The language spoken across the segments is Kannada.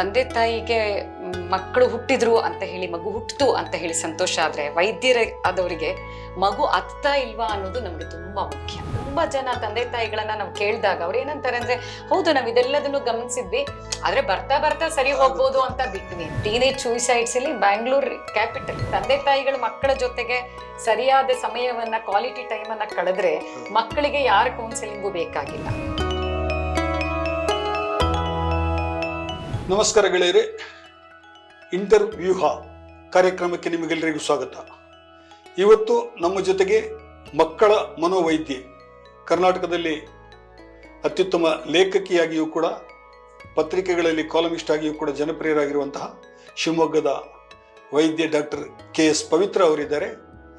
ತಂದೆ ತಾಯಿಗೆ ಮಕ್ಕಳು ಹುಟ್ಟಿದ್ರು ಅಂತ ಹೇಳಿ, ಮಗು ಹುಟ್ಟಿತು ಅಂತ ಹೇಳಿ ಸಂತೋಷ ಆದ್ರೆ ವೈದ್ಯರ ಆದವರಿಗೆ ಮಗು ಅತ್ತಾ ಇಲ್ವಾ ಅನ್ನೋದು ನಮಗೆ ತುಂಬಾ ಮುಖ್ಯ. ತುಂಬಾ ಜನ ತಂದೆ ತಾಯಿಗಳನ್ನ ನಾವು ಕೇಳಿದಾಗ ಅವ್ರು ಏನಂತಾರೆ ಅಂದ್ರೆ, ಹೌದು ನಾವು ಇದೆಲ್ಲದನ್ನು ಗಮನಿಸಿದ್ವಿ, ಆದ್ರೆ ಬರ್ತಾ ಬರ್ತಾ ಸರಿ ಹೋಗ್ಬೋದು ಅಂತ ಬಿಟ್ವಿ. ಟೀನೇಜ್ ಸೂಯಿಸೈಡ್ಸ್ ಇಲ್ಲಿ ಬ್ಯಾಂಗ್ಳೂರ್ ಕ್ಯಾಪಿಟಲ್ ತಂದೆ ತಾಯಿಗಳು ಮಕ್ಕಳ ಜೊತೆಗೆ ಸರಿಯಾದ ಸಮಯವನ್ನ ಕ್ವಾಲಿಟಿ ಟೈಮ್ ಅನ್ನ ಕಳೆದ್ರೆ ಮಕ್ಕಳಿಗೆ ಯಾರ ಕೌನ್ಸಿಲಿಂಗು ಬೇಕಾಗಿಲ್ಲ. ನಮಸ್ಕಾರ ಗೆಳೆಯರೆ. ಇಂಟರ್ವ್ಯೂಹ ಕಾರ್ಯಕ್ರಮಕ್ಕೆ ನಿಮಗೆಲ್ಲರಿಗೂ ಸ್ವಾಗತ. ಇವತ್ತು ನಮ್ಮ ಜೊತೆಗೆ ಮಕ್ಕಳ ಮನೋವೈದ್ಯೆ, ಕರ್ನಾಟಕದಲ್ಲಿ ಅತ್ಯುತ್ತಮ ಲೇಖಕಿಯಾಗಿಯೂ ಕೂಡ, ಪತ್ರಿಕೆಗಳಲ್ಲಿ ಕಾಲಮಿಸ್ಟ್ ಆಗಿಯೂ ಕೂಡ ಜನಪ್ರಿಯರಾಗಿರುವಂತಹ ಶಿವಮೊಗ್ಗದ ವೈದ್ಯ ಡಾಕ್ಟರ್ ಕೆ ಎಸ್ ಪವಿತ್ರ ಅವರಿದ್ದಾರೆ.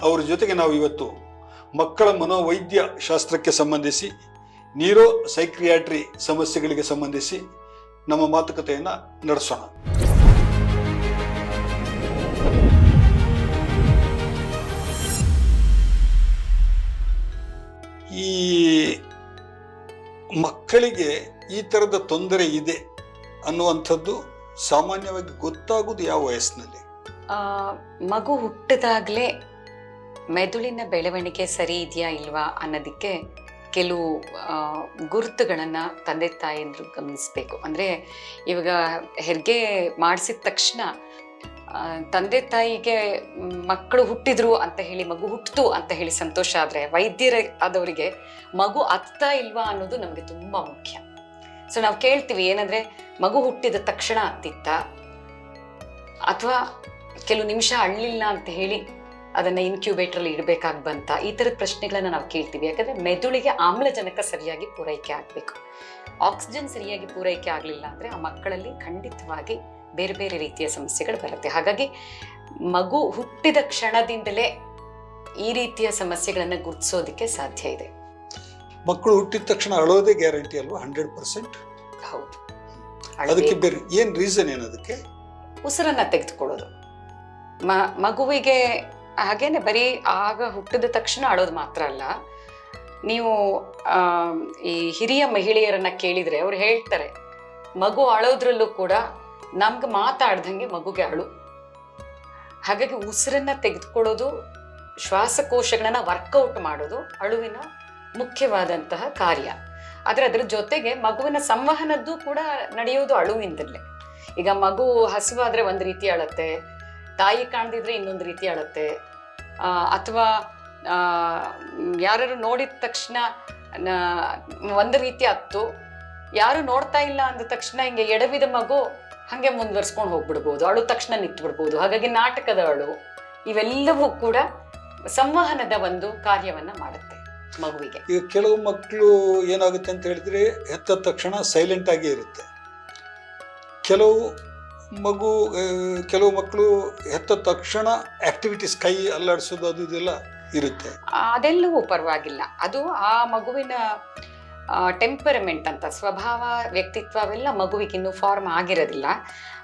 ಅವರ ಜೊತೆಗೆ ನಾವು ಇವತ್ತು ಮಕ್ಕಳ ಮನೋವೈದ್ಯ ಶಾಸ್ತ್ರಕ್ಕೆ ಸಂಬಂಧಿಸಿ ನೀರೋ ಸೈಕ್ರಿಯಾಟ್ರಿ ಸಮಸ್ಯೆಗಳಿಗೆ ಸಂಬಂಧಿಸಿ ನಮ್ಮ ಮಾತುಕತೆಯನ್ನ ನಡೆಸೋಣ. ಈ ಮಕ್ಕಳಿಗೆ ಈ ತರದ ತೊಂದರೆ ಇದೆ ಅನ್ನುವಂಥದ್ದು ಸಾಮಾನ್ಯವಾಗಿ ಗೊತ್ತಾಗುವುದು ಯಾವ ವಯಸ್ಸಿನಲ್ಲಿ? ಮಗು ಹುಟ್ಟಿದಾಗಲೇ ಮೆದುಳಿನ ಬೆಳವಣಿಗೆ ಸರಿ ಇದೆಯಾ ಇಲ್ವಾ ಅನ್ನೋದಕ್ಕೆ ಕೆಲವು ಗುರುತುಗಳನ್ನು ತಂದೆ ತಾಯಿಯಂದರು ಗಮನಿಸಬೇಕು. ಅಂದರೆ ಇವಾಗ ಹೆರಿಗೆ ಮಾಡಿಸಿದ ತಕ್ಷಣ ತಂದೆ ತಾಯಿಗೆ ಮಕ್ಕಳು ಹುಟ್ಟಿದ್ರು ಅಂತ ಹೇಳಿ, ಮಗು ಹುಟ್ಟಿತು ಅಂತ ಹೇಳಿ ಸಂತೋಷ ಆದರೆ, ವೈದ್ಯರ ಆದವರಿಗೆ ಮಗು ಅತ್ತ ಇಲ್ವಾ ಅನ್ನೋದು ನಮಗೆ ತುಂಬ ಮುಖ್ಯ. ಸೊ ನಾವು ಕೇಳ್ತೀವಿ ಏನಂದರೆ, ಮಗು ಹುಟ್ಟಿದ ತಕ್ಷಣ ಅತ್ತಿತ್ತ ಅಥವಾ ಕೆಲವು ನಿಮಿಷ ಅಳ್ಳಿಲ್ಲ ಅಂತ ಹೇಳಿ ಅದನ್ನ ಇನ್ಕ್ಯೂಬೇಟ್ರಲ್ಲಿ ಇಡಬೇಕಾಗಿ ಬಂತ ಈ ತರದ ಪ್ರಶ್ನೆಗಳನ್ನ ನಾವು ಕೇಳ್ತೀವಿ. ಯಾಕಂದ್ರೆ ಮೆದುಳಿಗೆ ಆಮ್ಲಜನಕ ಸರಿಯಾಗಿ ಪೂರೈಕೆ ಆಗ್ಬೇಕು. ಆಕ್ಸಿಜನ್ ಸರಿಯಾಗಿ ಪೂರೈಕೆ ಆಗಲಿಲ್ಲ ಅಂದ್ರೆ ಆ ಮಕ್ಕಳಲ್ಲಿ ಖಂಡಿತವಾಗಿ ಬೇರೆ ಬೇರೆ ರೀತಿಯ ಸಮಸ್ಯೆಗಳು ಬರುತ್ತೆ. ಹಾಗಾಗಿ ಮಗು ಹುಟ್ಟಿದ ಕ್ಷಣದಿಂದಲೇ ಈ ರೀತಿಯ ಸಮಸ್ಯೆಗಳನ್ನ ಗುರುತಿಸೋದಕ್ಕೆ ಸಾಧ್ಯ ಇದೆ. ಮಕ್ಕಳು ಹುಟ್ಟಿದ ತಕ್ಷಣ ಅಳೋದೇ ಗ್ಯಾರಂಟಿ ಅಲ್ವಾ? Hundred percent? ಹೌದು. ಅದಕ್ಕೆ. ಬೇರೆ ಏನ್ ರೀಸನ್ ಏನದಕ್ಕೆ ಉಸಿರನ್ನ ತೆಗೆದುಕೊಳ್ಳೋದು. ಮಗುವಿಗೆ ಹಾಗೇನೆ ಬರೀ ಆಗ ಹುಟ್ಟಿದ ತಕ್ಷಣ ಅಳೋದು ಮಾತ್ರ ಅಲ್ಲ. ನೀವು ಈ ಹಿರಿಯ ಮಹಿಳೆಯರನ್ನ ಕೇಳಿದ್ರೆ ಅವ್ರು ಹೇಳ್ತಾರೆ, ಮಗು ಅಳೋದ್ರಲ್ಲೂ ಕೂಡ ನಮ್ಗೆ ಮಾತಾಡ್ದಂಗೆ ಮಗುಗೆ ಅಳು. ಹಾಗಾಗಿ ಉಸಿರನ್ನ ತೆಗೆದುಕೊಳ್ಳೋದು, ಶ್ವಾಸಕೋಶಗಳನ್ನ ವರ್ಕೌಟ್ ಮಾಡೋದು ಅಳುವಿನ ಮುಖ್ಯವಾದಂತಹ ಕಾರ್ಯ. ಆದ್ರೆ ಅದರ ಜೊತೆಗೆ ಮಗುವಿನ ಸಂವಹನದ್ದು ಕೂಡ ನಡೆಯೋದು ಅಳುವಿಂದಲೇ. ಈಗ ಮಗು ಹಸುವಾದ್ರೆ ಒಂದು ರೀತಿ ಅಳತ್ತೆ ತಾಯಿ ಕಾಣ್ದಿದ್ರೆ ಇನ್ನೊಂದು ರೀತಿ ಅಳತ್ತೆ ಅಥವಾ ಯಾರು ನೋಡಿದ ತಕ್ಷಣ ಒಂದು ರೀತಿ ಹತ್ತು ಯಾರು ನೋಡ್ತಾ ಇಲ್ಲ ಅಂದ ತಕ್ಷಣ ಹಿಂಗೆ ಎಡವಿದ ಮಗು ಹಾಗೆ ಮುಂದುವರ್ಸ್ಕೊಂಡು ಹೋಗ್ಬಿಡ್ಬೋದು. ಅಳು ತಕ್ಷಣ ನಿಂತ್ಬಿಡ್ಬೋದು. ಹಾಗಾಗಿ ನಾಟಕದ ಅಳು ಇವೆಲ್ಲವೂ ಕೂಡ ಸಂವಹನದ ಒಂದು ಕಾರ್ಯವನ್ನ ಮಾಡುತ್ತೆ ಮಗುವಿಗೆ. ಈಗ ಕೆಲವು ಮಕ್ಕಳು ಏನಾಗುತ್ತೆ ಅಂತ ಹೇಳಿದ್ರೆ ಹೆತ್ತ ತಕ್ಷಣ ಸೈಲೆಂಟ್ ಆಗಿ ಇರುತ್ತೆ. ಕೆಲವು ಮಗು ಕೆಲವು ಮಕ್ಕಳು ಹೆತ್ತ ತಕ್ಷಣ ಆಕ್ಟಿವಿಟೀಸ್ ಕೈ ಅಲ್ಲಾಡಿಸೋದು ಅದು ಇದೆಲ್ಲ ಇರುತ್ತೆ. ಅದೆಲ್ಲವೂ ಪರವಾಗಿಲ್ಲ. ಅದು ಆ ಮಗುವಿನ ಟೆಂಪರಮೆಂಟ್ ಅಂತ, ಸ್ವಭಾವ ವ್ಯಕ್ತಿತ್ವ ಅವೆಲ್ಲ ಮಗುವಿಗೆ ಇನ್ನೂ ಫಾರ್ಮ್ ಆಗಿರೋದಿಲ್ಲ.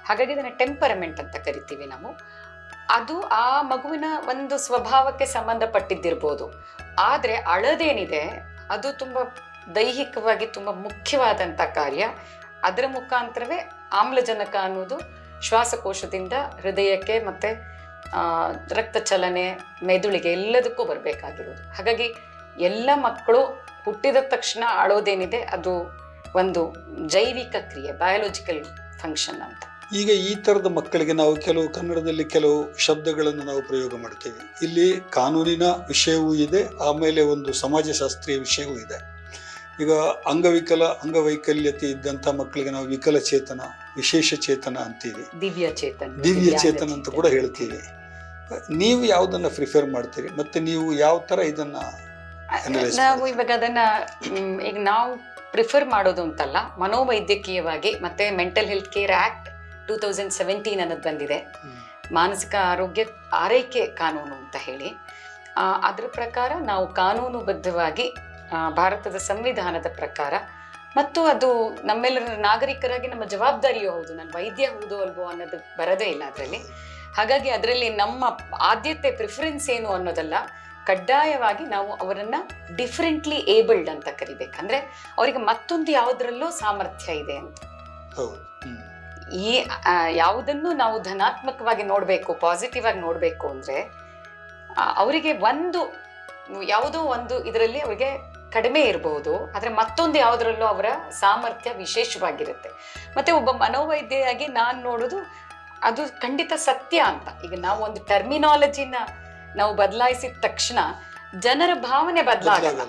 ಹಾಗಾಗಿ ಇದನ್ನು ಟೆಂಪರಮೆಂಟ್ ಅಂತ ಕರಿತೀವಿ ನಾವು. ಅದು ಆ ಮಗುವಿನ ಒಂದು ಸ್ವಭಾವಕ್ಕೆ ಸಂಬಂಧಪಟ್ಟಿದ್ದಿರ್ಬೋದು. ಆದರೆ ಅಳದೇನಿದೆ, ಅದು ತುಂಬ ದೈಹಿಕವಾಗಿ ತುಂಬ ಮುಖ್ಯವಾದಂಥ ಕಾರ್ಯ. ಅದರ ಮುಖಾಂತರವೇ ಆಮ್ಲಜನಕ ಅನ್ನೋದು ಶ್ವಾಸಕೋಶದಿಂದ ಹೃದಯಕ್ಕೆ ಮತ್ತೆ ರಕ್ತ ಚಲನೆ ಮೆದುಳಿಗೆ ಎಲ್ಲದಕ್ಕೂ ಬರಬೇಕಾಗಿರೋದು. ಹಾಗಾಗಿ ಎಲ್ಲ ಮಕ್ಕಳು ಹುಟ್ಟಿದ ತಕ್ಷಣ ಅಳೋದೇನಿದೆ ಅದು ಒಂದು ಜೈವಿಕ ಕ್ರಿಯೆ ಬಯಾಲಜಿಕಲ್ ಫಂಕ್ಷನ್ ಅಂತ. ಈಗ ಈ ಥರದ ಮಕ್ಕಳಿಗೆ ನಾವು ಕೆಲವು ಕನ್ನಡದಲ್ಲಿ ಕೆಲವು ಶಬ್ದಗಳನ್ನು ನಾವು ಪ್ರಯೋಗ ಮಾಡ್ತೇವೆ. ಇಲ್ಲಿ ಕಾನೂನಿನ ವಿಷಯವೂ ಇದೆ, ಆಮೇಲೆ ಒಂದು ಸಮಾಜಶಾಸ್ತ್ರೀಯ ವಿಷಯವೂ ಇದೆ. ಈಗ ಅಂಗವಿಕಲ ಅಂಗವೈಕಲ್ಯತೆ ಇದ್ದಂಥ ಮಕ್ಕಳಿಗೆ ನಾವು ವಿಕಲಚೇತನ ವಿಶೇಷ ಚೇತನ ಅಂತೀವಿ. ದಿವ್ಯ ಚೇತನ ದಿವ್ಯ ಚೇತನ ಅಂತ ಕೂಡ ಹೇಳ್ತೀವಿ. ನೀವು ಯಾವುದನ್ನ ಪ್ರಿಫರ್ ಮಾಡ್ತೀರಿ? ಮತ್ತೆ ನೀವು ಯಾವ ತರ ಇದನ್ನ ನಾವು. ಇವಾಗ ಅದನ್ನ ಈಗ ನಾವು ಪ್ರಿಫರ್ ಮಾಡೋದು ಅಂತಲ್ಲ ಮನೋವೈದ್ಯಕೀಯವಾಗಿ ಮತ್ತೆ mental health care act two thousand seventeen ಅನ್ನೋದು ಬಂದಿದೆ. ಮಾನಸಿಕ ಆರೋಗ್ಯ ಆರೈಕೆ ಕಾನೂನು ಅಂತ ಹೇಳಿ. ಅದ್ರ ಪ್ರಕಾರ ನಾವು ಕಾನೂನುಬದ್ಧವಾಗಿ ಭಾರತದ ಸಂವಿಧಾನದ ಪ್ರಕಾರ. ಮತ್ತು ಅದು ನಮ್ಮೆಲ್ಲರ ನಾಗರಿಕರಾಗಿ ನಮ್ಮ ಜವಾಬ್ದಾರಿಯೂ ಹೌದು. ನಾನು ವೈದ್ಯ ಹೌದು ಅಲ್ವೋ ಅನ್ನೋದು ಬರದೇ ಇಲ್ಲ ಅದರಲ್ಲಿ. ಹಾಗಾಗಿ ಅದರಲ್ಲಿ ನಮ್ಮ ಆದ್ಯತೆ ಪ್ರಿಫರೆನ್ಸ್ ಏನು ಅನ್ನೋದಲ್ಲ ಕಡ್ಡಾಯವಾಗಿ ನಾವು ಅವರನ್ನ ಡಿಫ್ರೆಂಟ್ಲಿ ಏಬಲ್ಡ್ ಅಂತ ಕರಿಬೇಕಂದ್ರೆ ಅವರಿಗೆ ಮತ್ತೊಂದು ಯಾವುದರಲ್ಲೂ ಸಾಮರ್ಥ್ಯ ಇದೆ ಅಂತ. ಹೌದು. ಈ ಯಾವುದನ್ನು ನಾವು ಧನಾತ್ಮಕವಾಗಿ ನೋಡಬೇಕು ಪಾಸಿಟಿವ್ ಆಗಿ ನೋಡಬೇಕು ಅಂದ್ರೆ ಅವರಿಗೆ ಒಂದು ಯಾವುದೋ ಒಂದು ಇದರಲ್ಲಿ ಅವರಿಗೆ ಕಡಿಮೆ ಇರಬಹುದು ಆದರೆ ಮತ್ತೊಂದು ಯಾವುದರಲ್ಲೂ ಅವರ ಸಾಮರ್ಥ್ಯ ವಿಶೇಷವಾಗಿರುತ್ತೆ. ಮತ್ತೆ ಒಬ್ಬ ಮನೋವೈದ್ಯೆಯಾಗಿ ನಾನು ನೋಡೋದು ಅದು ಖಂಡಿತ ಸತ್ಯ ಅಂತ. ಈಗ ನಾವು ಒಂದು ಟರ್ಮಿನಾಲಜಿನ ನಾವು ಬದಲಾಯಿಸಿದ ತಕ್ಷಣ ಜನರ ಭಾವನೆ ಬದಲಾಗಲ್ಲ.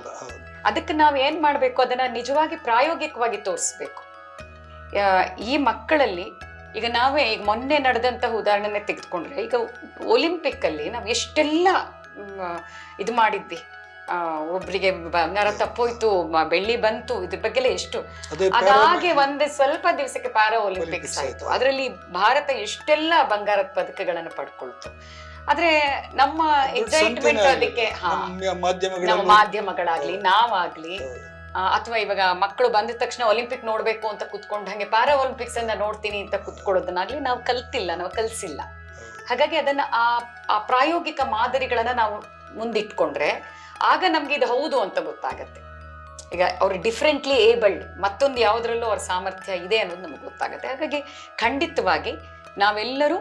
ಅದಕ್ಕೆ ನಾವು ಏನ್ ಮಾಡಬೇಕು? ಅದನ್ನ ನಿಜವಾಗಿ ಪ್ರಾಯೋಗಿಕವಾಗಿ ತೋರಿಸ್ಬೇಕು. ಈ ಮಕ್ಕಳಲ್ಲಿ ಈಗ ನಾವೇ ಈಗ ಮೊನ್ನೆ ನಡೆದಂತಹ ಉದಾಹರಣೆ ತೆಗೆದುಕೊಂಡ್ರೆ ಈಗ ಒಲಿಂಪಿಕ್ ಅಲ್ಲಿ ನಾವು ಎಷ್ಟೆಲ್ಲ ಇದು ಮಾಡಿದ್ವಿ. ಆ, ಒಬ್ರಿಗೆ ಬಂಗಾರ ತಪ್ಪೋಯ್ತು ಬೆಳ್ಳಿ ಬಂತು ಇದ್ರ ಬಗ್ಗೆ ಎಷ್ಟು? ಅದೇ ಅದಾಗೆ ಒಂದೇ ಸ್ವಲ್ಪ ದಿವಸಕ್ಕೆ ಪ್ಯಾರಾ ಒಲಿಂಪಿಕ್ಸ್ ಆಯ್ತು. ಅದರಲ್ಲಿ ಭಾರತ ಎಷ್ಟೆಲ್ಲ ಬಂಗಾರದ ಪದಕಗಳನ್ನು ಪಡ್ಕೊಳ್ತು. ಆದ್ರೆ ನಮ್ಮ ಎಕ್ಸೈಟ್ಮೆಂಟ್ ಅದಕ್ಕೆ ನಮ್ಮ ಮಾಧ್ಯಮಗಳಾಗ್ಲಿ ನಾವಾಗ್ಲಿ. ಅಥವಾ ಇವಾಗ ಮಕ್ಕಳು ಬಂದ ತಕ್ಷಣ ಒಲಿಂಪಿಕ್ ನೋಡ್ಬೇಕು ಅಂತ ಕುತ್ಕೊಂಡ್ ಹಂಗೆ ಪ್ಯಾರಾ ಒಲಿಂಪಿಕ್ಸ್ ಅನ್ನ ನೋಡ್ತೀನಿ ಅಂತ ಕುತ್ಕೊಳ್ಳೋದನ್ನಾಗ್ಲಿ ನಾವು ಕಲ್ತಿಲ್ಲ ನಾವು ಕಲ್ಸಿಲ್ಲ. ಹಾಗಾಗಿ ಅದನ್ನ ಆ ಪ್ರಾಯೋಗಿಕ ಮಾದರಿಗಳನ್ನ ನಾವು ಮುಂದಿಟ್ಕೊಂಡ್ರೆ ಆಗ ನಮ್ಗೆ ಇದು ಹೌದು ಅಂತ ಗೊತ್ತಾಗತ್ತೆ. ಈಗ ಅವ್ರು ಡಿಫ್ರೆಂಟ್ಲಿ ಏಬಲ್ಡ್ ಮತ್ತೊಂದು ಯಾವುದರಲ್ಲೂ ಅವ್ರ ಸಾಮರ್ಥ್ಯ ಇದೆ ಅನ್ನೋದು ನಮ್ಗೆ ಗೊತ್ತಾಗುತ್ತೆ. ಹಾಗಾಗಿ ಖಂಡಿತವಾಗಿ ನಾವೆಲ್ಲರೂ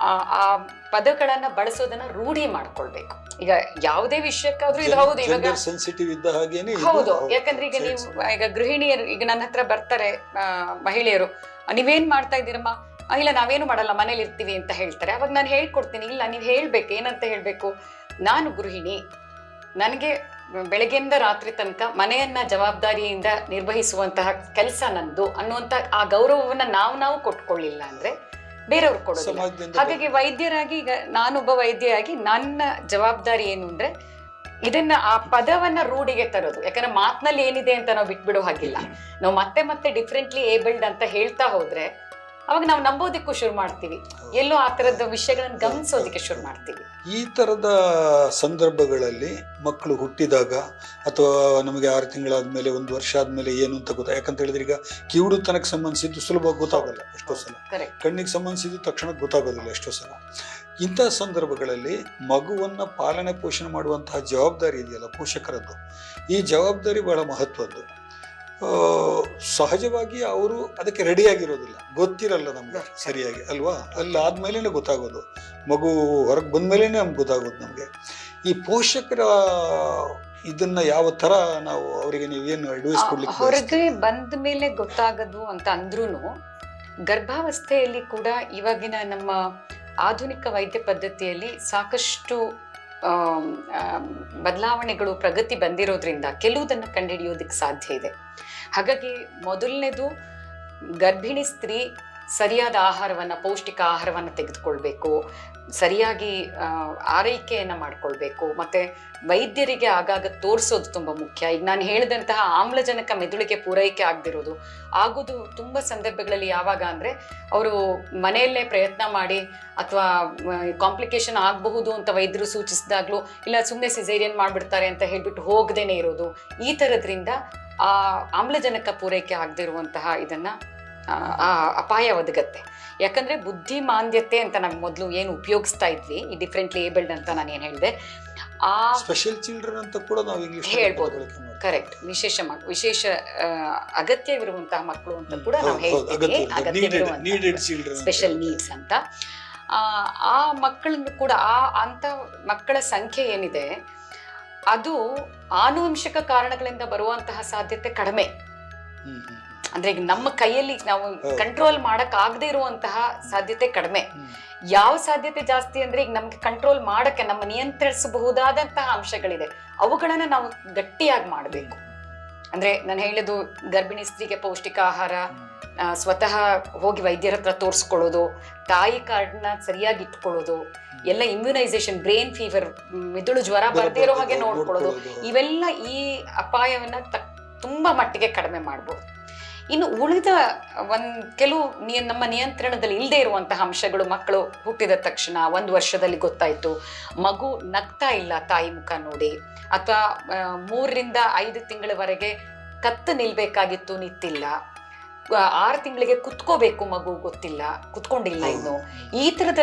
ಆ ಪದಗಳನ್ನ ಬಳಸೋದನ್ನ ರೂಢಿ ಮಾಡ್ಕೊಳ್ಬೇಕು. ಈಗ ಯಾವುದೇ ವಿಷಯಕ್ಕಾದ್ರೂ ಇದು ಹೌದು ಇವಾಗ ಸೆನ್ಸಿಟಿವ್ ಇದ್ದ ಹಾಗೇನೆ ಹೌದು. ಯಾಕಂದ್ರೆ ಈಗ ನೀವು ಈಗ ಗೃಹಿಣಿಯರು ಈಗ ನನ್ನ ಹತ್ರ ಬರ್ತಾರೆ ಮಹಿಳೆಯರು ನೀವೇನ್ ಮಾಡ್ತಾ ಇದ್ದೀರಮ್ಮ? "ಆ, ಇಲ್ಲ ನಾವೇನು ಮಾಡಲ್ಲ ಮನೇಲಿ ಇರ್ತೀವಿ ಅಂತ ಹೇಳ್ತಾರೆ. ಅವಾಗ ನಾನು ಹೇಳ್ಕೊಡ್ತೀನಿ ಇಲ್ಲ ನೀವು ಹೇಳ್ಬೇಕು ಏನಂತ ಹೇಳ್ಬೇಕು? ನಾನು ಗೃಹಿಣಿ ನನಗೆ ಬೆಳಗ್ಗೆಯಿಂದ ರಾತ್ರಿ ತನಕ ಮನೆಯನ್ನ ಜವಾಬ್ದಾರಿಯಿಂದ ನಿರ್ವಹಿಸುವಂತಹ ಕೆಲಸ ನಂದು ಅನ್ನುವಂತ ಆ ಗೌರವವನ್ನ ನಾವು ನಾವು ಕೊಟ್ಕೊಳ್ಳಿಲ್ಲ ಅಂದ್ರೆ ಬೇರೆಯವ್ರು ಕೊಡೋದು ಹಾಗಾಗಿ ವೈದ್ಯರಾಗಿ ಈಗ ನಾನೊಬ್ಬ ವೈದ್ಯರಾಗಿ ನನ್ನ ಜವಾಬ್ದಾರಿ ಏನು ಅಂದ್ರೆ ಇದನ್ನ ಆ ಪದವನ್ನ ರೂಢಿಗೆ ತರೋದು. ಯಾಕಂದ್ರೆ ಮಾತ್ನಲ್ಲಿ ಏನಿದೆ ಅಂತ ನಾವು ಬಿಟ್ಬಿಡೋ ಹಾಗಿಲ್ಲ. ನಾವು ಮತ್ತೆ ಮತ್ತೆ ಡಿಫ್ರೆಂಟ್ಲಿ ಏಬಲ್ಡ್ ಅಂತ ಹೇಳ್ತಾ ಹೋದ್ರೆ ಅವಾಗ ನಾವು ನಂಬೋದಕ್ಕೂ ಶುರು ಮಾಡ್ತೀವಿ. ಎಲ್ಲೋ ಆ ತರದ ವಿಷಯಗಳನ್ನು ಗಮನಿಸೋದಕ್ಕೆ ಶುರು ಮಾಡ್ತೀವಿ. ಈ ತರದ ಸಂದರ್ಭಗಳಲ್ಲಿ ಮಕ್ಕಳು ಹುಟ್ಟಿದಾಗ ಅಥವಾ ನಮಗೆ ಆರು ತಿಂಗಳಾದ್ಮೇಲೆ ಒಂದು ವರ್ಷ ಆದ್ಮೇಲೆ ಏನು ಅಂತ ಗೊತ್ತಾ? ಯಾಕಂತ ಹೇಳಿದ್ರೆ ಈಗ ಕಿವುಡುತನಕ್ಕೆ ಸಂಬಂಧಿಸಿದ್ದು ಸುಲಭವಾಗಿ ಗೊತ್ತಾಗಲ್ಲ ಎಷ್ಟೋ ಸಲ. ಕಣ್ಣಿಗೆ ಸಂಬಂಧಿಸಿದ್ದು ತಕ್ಷಣ ಗೊತ್ತಾಗೋದಿಲ್ಲ ಎಷ್ಟೋ ಸಲ. ಇಂತಹ ಸಂದರ್ಭಗಳಲ್ಲಿ ಮಗುವನ್ನ ಪಾಲನೆ ಪೋಷಣೆ ಮಾಡುವಂತಹ ಜವಾಬ್ದಾರಿ ಇದೆಯಲ್ಲ ಪೋಷಕರದ್ದು? ಈ ಜವಾಬ್ದಾರಿ ಬಹಳ ಮಹತ್ವದ್ದು. ಸಹಜವಾಗಿ ಅವರು ಅದಕ್ಕೆ ರೆಡಿಯಾಗಿರೋದಿಲ್ಲ ಗೊತ್ತಿರಲ್ಲ ನಮ್ಗೆ ಸರಿಯಾಗಿ ಅಲ್ವಾ? ಅಲ್ಲಿ ಆದ್ಮೇಲೆ ಗೊತ್ತಾಗೋದು. ಮಗು ಹೊರಗೆ ಬಂದ್ಮೇಲೆ ನಮ್ಗೆ ಗೊತ್ತಾಗೋದು ನಮಗೆ. ಈ ಪೋಷಕರ ಇದನ್ನ ಯಾವ ತರ ನಾವು ಅವರಿಗೆ ನೀವೇನು ಅಡ್ವೈಸ್ ಕೊಡ್ಲಿಕ್ಕೆ ಹೊರಗೆ ಬಂದ ಮೇಲೆ ಗೊತ್ತಾಗದು ಅಂತ ಅಂದ್ರೂ ಗರ್ಭಾವಸ್ಥೆಯಲ್ಲಿ ಕೂಡ ಇವಾಗಿನ ನಮ್ಮ ಆಧುನಿಕ ವೈದ್ಯ ಪದ್ಧತಿಯಲ್ಲಿ ಸಾಕಷ್ಟು ಬದಲಾವಣೆಗಳು ಪ್ರಗತಿ ಬಂದಿರೋದ್ರಿಂದ ಕೆಲವುದನ್ನು ಕಂಡುಹಿಡಿಯೋದಕ್ಕೆ ಸಾಧ್ಯ ಇದೆ. ಹಾಗಾಗಿ ಮೊದಲನೇದು ಗರ್ಭಿಣಿ ಸ್ತ್ರೀ ಸರಿಯಾದ ಆಹಾರವನ್ನು, ಪೌಷ್ಟಿಕ ಆಹಾರವನ್ನು ತೆಗೆದುಕೊಳ್ಬೇಕು. ಸರಿಯಾಗಿ ಆರೈಕೆಯನ್ನು ಮಾಡಿಕೊಳ್ಬೇಕು. ಮತ್ತು ವೈದ್ಯರಿಗೆ ಆಗಾಗ ತೋರಿಸೋದು ತುಂಬ ಮುಖ್ಯ. ಈಗ ನಾನು ಹೇಳಿದಂತಹ ಆಮ್ಲಜನಕ ಮೆದುಳಿಗೆ ಪೂರೈಕೆ ಆಗದಿರೋದು ಆಗೋದು ತುಂಬ ಸಂದರ್ಭಗಳಲ್ಲಿ ಯಾವಾಗ ಅಂದರೆ ಅವರು ಮನೆಯಲ್ಲೇ ಪ್ರಯತ್ನ ಮಾಡಿ ಅಥವಾ ಕಾಂಪ್ಲಿಕೇಶನ್ ಆಗಬಹುದು ಅಂತ ವೈದ್ಯರು ಸೂಚಿಸಿದಾಗಲೂ ಇಲ್ಲ ಸುಮ್ಮನೆ ಸಿಸೇರಿಯನ್ ಮಾಡಿಬಿಡ್ತಾರೆ ಅಂತ ಹೇಳಿಬಿಟ್ಟು ಹೋಗದೇನೆ ಇರೋದು. ಈ ಥರದ್ರಿಂದ ಆ ಆಮ್ಲಜನಕ ಪೂರೈಕೆ ಆಗದಿರುವಂತಹ ಇದನ್ನ ಆ, ಅಪಾಯ ಒದಗತ್ತೆ. ಯಾಕಂದ್ರೆ ಬುದ್ಧಿಮಾಂದ್ಯತೆ ಅಂತ ನಾವು ಮೊದಲು ಏನು ಉಪಯೋಗಿಸ್ತಾ ಇದ್ವಿ ಈ ಡಿಫ್ರೆಂಟ್ ಲೇಬಲ್ಡ್ ಅಂತ ನಾನು ಏನು ಹೇಳಿದೆ ಆ ಸ್ಪೆಷಲ್ ಚಿಲ್ಡ್ರನ್ ಅಂತ ಕೂಡ ನಾವು ಇಂಗ್ಲಿಷ್ ಹೇಳ್ಬೋದು. ಕರೆಕ್ಟ್ ವಿಶೇಷ ಮಕ್ ವಿಶೇಷ ಅಗತ್ಯವಿರುವಂತಹ ಮಕ್ಕಳು ಅಂತ ಕೂಡ ನಾವು ಹೇಳ್ತೀವಿ ಅಗತ್ಯವಿರುವಂತಹ ಸ್ಪೆಷಲ್ ನೀಡ್ಸ್ ಅಂತ ಆ, ಆ ಮಕ್ಕಳನ್ನು ಕೂಡ ಆ ಅಂತ ಮಕ್ಕಳ ಸಂಖ್ಯೆ ಏನಿದೆ ಅದು ಆನುವಂಶಿಕ ಕಾರಣಗಳಿಂದ ಬರುವಂತಹ ಸಾಧ್ಯತೆ ಕಡಿಮೆ. ಅಂದ್ರೆ ಈಗ ನಮ್ಮ ಕೈಯಲ್ಲಿ ನಾವು ಕಂಟ್ರೋಲ್ ಮಾಡಕ್ ಆಗದೆ ಇರುವಂತಹ ಸಾಧ್ಯತೆ ಕಡಿಮೆ. ಯಾವ ಸಾಧ್ಯತೆ ಜಾಸ್ತಿ ಅಂದ್ರೆ ಈಗ ನಮ್ಗೆ ಕಂಟ್ರೋಲ್ ಮಾಡಕ್ಕೆ ನಮ್ಮ ನಿಯಂತ್ರಿಸಬಹುದಾದಂತಹ ಅಂಶಗಳಿದೆ. ಅವುಗಳನ್ನ ನಾವು ಗಟ್ಟಿಯಾಗಿ ಮಾಡಬೇಕು. ಅಂದ್ರೆ ನಾನು ಹೇಳಿದ್ದು ಗರ್ಭಿಣಿ ಸ್ತ್ರೀಗೆ ಪೌಷ್ಟಿಕ ಆಹಾರ ಸ್ವತಃ ಹೋಗಿ ವೈದ್ಯರ ಹತ್ರ ತೋರಿಸ್ಕೊಳ್ಳೋದು ತಾಯಿ ಕಾರ್ಡ್ನ ಸರಿಯಾಗಿ ಇಟ್ಕೊಳ್ಳೋದು ಎಲ್ಲ ಇಮ್ಯುನೈಸೇಷನ್ ಬ್ರೈನ್ ಫೀವರ್ ಮಿದುಳು ಜ್ವರ ಬರ್ದೇ ಇರೋ ಹಾಗೆ ನೋಡ್ಕೊಳ್ಳೋದು. ಇವೆಲ್ಲ ಈ ಅಪಾಯವನ್ನ ತುಂಬ ತುಂಬಾ ಮಟ್ಟಿಗೆ ಕಡಿಮೆ ಮಾಡ್ಬೋದು. ಇನ್ನು ಉಳಿದ ಒಂದು ಕೆಲವು ನಿಯ ನಮ್ಮ ನಿಯಂತ್ರಣದಲ್ಲಿ ಇಲ್ಲದೆ ಇರುವಂತಹ ಅಂಶಗಳು ಮಕ್ಕಳು ಹುಟ್ಟಿದ ತಕ್ಷಣ ಒಂದು ವರ್ಷದಲ್ಲಿ ಗೊತ್ತಾಯಿತು ಮಗು ನಗ್ತಾ ಇಲ್ಲ ತಾಯಿ ಮುಖ ನೋಡಿ ಅಥವಾ ಮೂರರಿಂದ ಐದು ತಿಂಗಳವರೆಗೆ ಕತ್ತು ನಿಲ್ಬೇಕಾಗಿತ್ತು ನಿಂತಿಲ್ಲ ಆರು ತಿಂಗಳಿಗೆ ಕುತ್ಕೋಬೇಕು ಮಗು ಗೊತ್ತಿಲ್ಲ ಕುತ್ಕೊಂಡಿಲ್ಲ ಇನ್ನು. ಈ ತರದ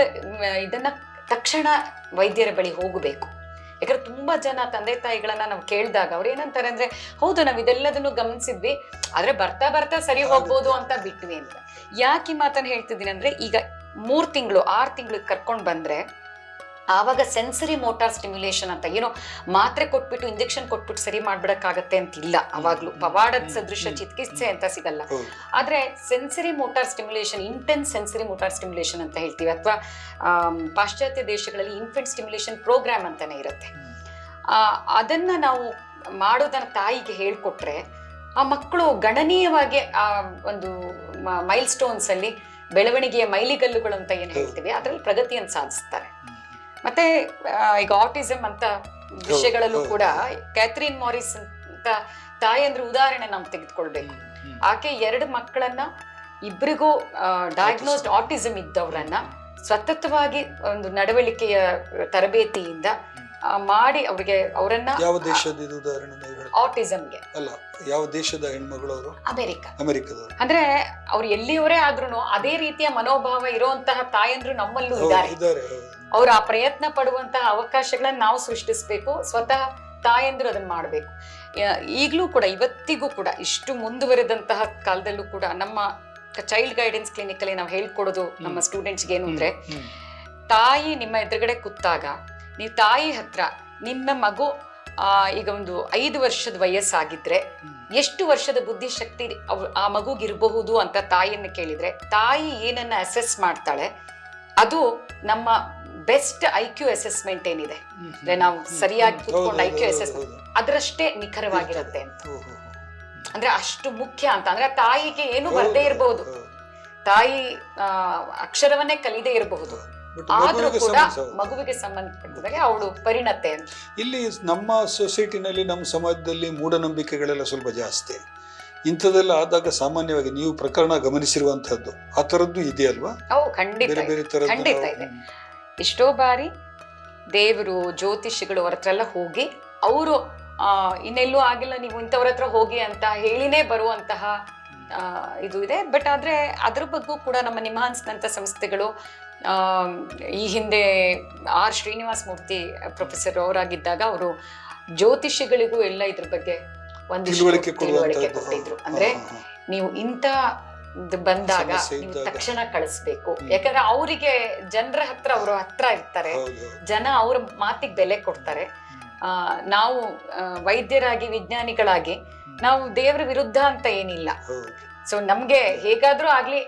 ಇದನ್ನ ತಕ್ಷಣ ವೈದ್ಯರ ಬಳಿ ಹೋಗಬೇಕು. ಯಾಕಂದ್ರೆ ತುಂಬಾ ಜನ ತಂದೆ ತಾಯಿಗಳನ್ನ ನಾವು ಕೇಳಿದಾಗ ಅವ್ರು ಏನಂತಾರೆ ಅಂದ್ರೆ ಹೌದು ನಾವ್ ಇದೆಲ್ಲದನ್ನು ಗಮನಿಸಿದ್ವಿ ಆದ್ರೆ ಬರ್ತಾ ಬರ್ತಾ ಸರಿ ಹೋಗ್ಬೋದು ಅಂತ ಬಿಟ್ವಿ ಅಂತ. ಯಾಕೆ ಈ ಮಾತನ್ನ ಹೇಳ್ತಿದ್ದೀನಿ ಅಂದ್ರೆ ಈಗ ಮೂರ್ ತಿಂಗಳು ಆರ್ ತಿಂಗಳಿಗೆ ಕರ್ಕೊಂಡ್ ಬಂದ್ರೆ ಆವಾಗ ಸೆನ್ಸರಿ ಮೋಟಾರ್ ಸ್ಟಿಮ್ಯುಲೇಷನ್ ಅಂತ ಏನೋ ಮಾತ್ರೆ ಕೊಟ್ಬಿಟ್ಟು ಇಂಜೆಕ್ಷನ್ ಕೊಟ್ಬಿಟ್ಟು ಸರಿ ಮಾಡ್ಬಿಡಕ್ಕಾಗತ್ತೆ ಅಂತ ಇಲ್ಲ ಅವಾಗ್ಲೂ ಪವಾಡದ ಸದೃಶ ಚಿಕಿತ್ಸೆ ಅಂತ ಸಿಗಲ್ಲ. ಆದ್ರೆ sensory motor stimulation intense sensory motor stimulation ಅಂತ ಹೇಳ್ತೀವಿ. ಅಥವಾ ಪಾಶ್ಚಾತ್ಯ ದೇಶಗಳಲ್ಲಿ ಇನ್ಫೆಂಟ್ ಸ್ಟಿಮ್ಯುಲೇಷನ್ ಪ್ರೋಗ್ರಾಮ್ ಅಂತಾನೆ ಇರುತ್ತೆ. ಆ, ಅದನ್ನ ನಾವು ಮಾಡೋದನ್ನ ತಾಯಿಗೆ ಹೇಳ್ಕೊಟ್ರೆ ಆ ಮಕ್ಕಳು ಗಣನೀಯವಾಗಿ ಆ ಒಂದು ಮೈಲ್ ಸ್ಟೋನ್ಸ್ ಅಲ್ಲಿ ಬೆಳವಣಿಗೆಯ ಮೈಲಿಗಲ್ಲುಗಳು ಅಂತ ಏನು ಹೇಳ್ತೀವಿ ಅದ್ರಲ್ಲಿ ಪ್ರಗತಿಯನ್ನು ಸಾಧಿಸ್ತಾರೆ. ಮತ್ತೆ ಈಗ ಆಟಿಸಮ್ ಅಂತ ವಿಷಯಗಳಲ್ಲೂ ಕೂಡ ಕ್ಯಾಥರಿನ್ ಮಾರಿಸ್ ಅಂತ ತಾಯಿ ಅಂದ್ರೆ ಉದಾಹರಣೆ ನಾವು ತೆಗೆದುಕೊಳ್ಬೇಕು. ಆಕೆ ಎರಡು ಮಕ್ಕಳನ್ನ ಇಬ್ಬರಿಗೂ ಡಯಾಗ್ನೋಸ್ಡ್ ಆಟಿಸಮ್ ಇದ್ದವರನ್ನ ಸತತವಾಗಿ ಒಂದು ನಡವಳಿಕೆಯ ತರಬೇತಿಯಿಂದ ಮಾಡಿ ಅವರಿಗೆ ಅವರನ್ನ ಯಾವ ದೇಶದ ಇದು ಉದಾಹರಣೆ ಆಟಿಸಮ್ಗೆ ಅಲ್ಲ ಯಾವ ದೇಶದ ಹೆಣ್ಮಗಳು ಅವರು? ಅಮೆರಿಕ. ಅಮೆರಿಕದವರು. ಅಂದ್ರೆ ಅವ್ರು ಎಲ್ಲಿಯವರೇ ಆದ್ರೂ ಅದೇ ರೀತಿಯ ಮನೋಭಾವ ಇರುವಂತಹ ತಾಯಂದ್ರು ನಮ್ಮಲ್ಲೂ ಇದ್ದಾರೆ. ಅವ್ರು ಆ ಪ್ರಯತ್ನ ಪಡುವಂತಹ ಅವಕಾಶಗಳನ್ನ ನಾವು ಸೃಷ್ಟಿಸ್ಬೇಕು ಸ್ವತಃ ತಾಯಂದ್ರು ಅದನ್ನ ಮಾಡಬೇಕು. ಈಗಲೂ ಕೂಡ ಇವತ್ತಿಗೂ ಕೂಡ ಇಷ್ಟು ಮುಂದುವರೆದಂತಹ ಕಾಲದಲ್ಲೂ ಕೂಡ ನಮ್ಮ ಚೈಲ್ಡ್ ಗೈಡೆನ್ಸ್ ಕ್ಲಿನಿಕ್ ಅಲ್ಲಿ ನಾವು ಹೇಳ್ಕೊಡೋದು ನಮ್ಮ ಸ್ಟೂಡೆಂಟ್ಸ್ಗೆ ಏನು ಅಂದ್ರೆ ತಾಯಿ ನಿಮ್ಮ ಎದುರುಗಡೆ ಕೂತಾಗ ನೀವು ತಾಯಿ ಹತ್ರ ನಿಮ್ಮ ಮಗು ಆ, ಈಗ ಒಂದು ಐದು ವರ್ಷದ ವಯಸ್ಸಾಗಿದ್ರೆ ಎಷ್ಟು ವರ್ಷದ ಬುದ್ಧಿಶಕ್ತಿ ಆ ಮಗುಗಿರಬಹುದು ಅಂತ ತಾಯಿಯನ್ನು ಕೇಳಿದ್ರೆ ತಾಯಿ ಏನನ್ನ ಅಸೆಸ್ ಮಾಡ್ತಾಳೆ ಅದು ನಮ್ಮ ಬೆಸ್ಟ್ ಐ ಕ್ಯೂ ಅಸೆಸ್ಮೆಂಟ್ ಏನಿದೆ? ಅಂದ್ರೆ ನಾವು ಸರಿಯಾಗಿ ಕೂತ್ಕೊಂಡು ಐ ಕ್ಯೂ ಅಸೆಸ್ಮೆಂಟ್ ಅದರಷ್ಟೇ ನಿಖರವಾಗಿರುತ್ತೆ ಅಂತ. ಅಂದ್ರೆ ಅಷ್ಟು ಮುಖ್ಯ ಅಂತ. ಅಂದ್ರೆ ತಾಯಿಗೆ ಏನು ಬರದೇ ಇರಬಹುದು ತಾಯಿ ಅಕ್ಷರವನ್ನೇ ಕಲಿದೇ ಇರಬಹುದು. ಹೌದು. ಆದ್ರೂ ಮಗುವಿಗೆ ಕೂಡ ಮಗುವಿಗೆ ಸಂಬಂಧಪಟ್ಟಿದ್ದಾರೆ ಅವಳು ಪರಿಣತೆ ಅಂತ. ಇಲ್ಲಿ ನಮ್ಮ ಸೊಸೈಟಿನಲ್ಲಿ ನಮ್ಮ ಸಮಾಜದಲ್ಲಿ ಮೂಢನಂಬಿಕೆಗಳೆಲ್ಲ ಸ್ವಲ್ಪ ಜಾಸ್ತಿ. ಇಂಥದ್ದೆಲ್ಲ ಆದಾಗ ಸಾಮಾನ್ಯವಾಗಿ ನೀವು ಪ್ರಕರಣ ಗಮನಿಸಿರುವಂತಹದ್ದು ಆ ಥರದ್ದು ಇದೆಯಲ್ವಾ? ಖಂಡಿತ ಬೇರೆ ಇದೆ. ಬೇರೆ ಎಷ್ಟೋ ಬಾರಿ ದೇವರು ಜ್ಯೋತಿಷಿಗಳು ಅವ್ರ ಹತ್ರ ಎಲ್ಲ ಹೋಗಿ ಅವರು ಇನ್ನೆಲ್ಲೂ ಆಗಿಲ್ಲ ನೀವು ಇಂಥವ್ರ ಹತ್ರ ಹೋಗಿ ಅಂತ ಹೇಳಿನೇ ಬರುವಂತಹ ಇದು ಇದೆ. ಬಟ್ ಆದ್ರೆ ಅದ್ರ ಬಗ್ಗೂ ಕೂಡ ನಮ್ಮ ನಿಮ್ಹಾನ್ಸ್ನಂಥ ಸಂಸ್ಥೆಗಳು ಆ, ಈ ಹಿಂದೆ ಆರ್ ಶ್ರೀನಿವಾಸ್ ಮೂರ್ತಿ ಪ್ರೊಫೆಸರ್ ಅವರಾಗಿದ್ದಾಗ ಅವರು ಜ್ಯೋತಿಷಿಗಳಿಗೂ ಎಲ್ಲ ಇದ್ರ ಬಗ್ಗೆ ಒಂದು ತಿಳುವಳಿಕೆ ಕೊಟ್ಟಿದ್ರು. ಅಂದ್ರೆ. ನೀವು ಇಂಥ ಬಂದಾಗ ನೀವು. ತಕ್ಷಣ ಕಳಿಸ್ಬೇಕು. ಯಾಕಂದ್ರೆ ಅವರಿಗೆ ಜನರ ಹತ್ರ ಅವರು ಹತ್ರ ಇರ್ತಾರೆ. ಜನ ಅವ್ರ ಮಾತಿಗೆ ಬೆಲೆ ಕೊಡ್ತಾರೆ. ಆ, ನಾವು ವೈದ್ಯರಾಗಿ ವಿಜ್ಞಾನಿಗಳಾಗಿ ನಾವು ದೇವರ ವಿರುದ್ಧ ಅಂತ ಏನಿಲ್ಲ. ಸೊ ನಮ್ಗೆ ಹೇಗಾದ್ರೂ ಆಗ್ಲಿ